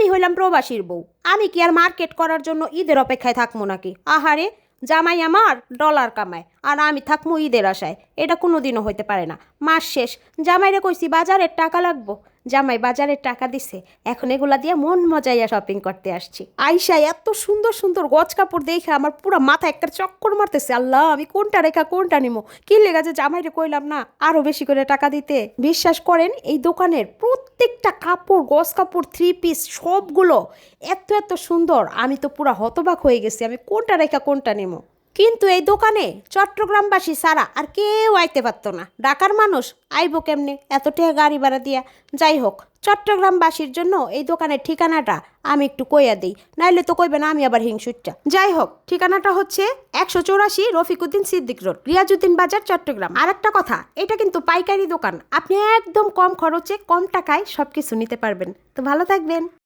আমি হইলাম প্রবাসীর বউ। আমি কি আর মার্কেট করার জন্য ঈদের অপেক্ষায় থাকব নাকি? আহারে, জামাই আমার ডলার কামায়, আর আমি থাকব ঈদের আশায়। এটা কোনোদিনও হইতে পারে না। মাস শেষ। জামাইরে কইছি, বাজারের টাকা লাগবো। জামাই বাজারের টাকা দিছে। এখন এগুলা দিয়ে মন মজাইয়া শপিং করতে আসছি। আইসা এত সুন্দর সুন্দর গজ কাপড় দেখে আমার পুরো মাথা একটা চক্কর মারতেছে। আল্লাহ, আমি কোনটা রেখা, কোনটা নিমো? কি লেগে যে জামাইরে কইলাম না, আরও বেশি করে টাকা দিতে? বিশ্বাস করেন, এই দোকানের প্রত্যেকটা কাপড়, গজ কাপড় থ্রি পিস সবগুলো এত এত সুন্দর। আমি তো পুরো হতবাক হয়ে গেছি। আমি কোনটা রেখা, কোনটা নিমো? কিন্তু এই দোকানে চট্টগ্রামবাসী ছাড়া আর কেউ আইতে পারতো না। ঢাকার মানুষ আইব কেমনে? এত টাকা গাড়ি ভাড়া দিয়া। যাই হোক, চট্টগ্রামবাসীর জন্য এই দোকানের ঠিকানাটা আমি একটু কইয়া দিই। নাইলে তো কইবে না আমি আবার হিংসুচ্চা যাই হোক, ঠিকানাটা হচ্ছে একশো চৌরাশি রফিকুদ্দিন সিদ্দিক রোড রিয়াজুদ্দিন বাজার, চট্টগ্রাম। আর একটা কথা, এটা কিন্তু পাইকারি দোকান। আপনি একদম কম খরচে, কম টাকায় সব কিছু নিতে পারবেন। তো ভালো থাকবেন।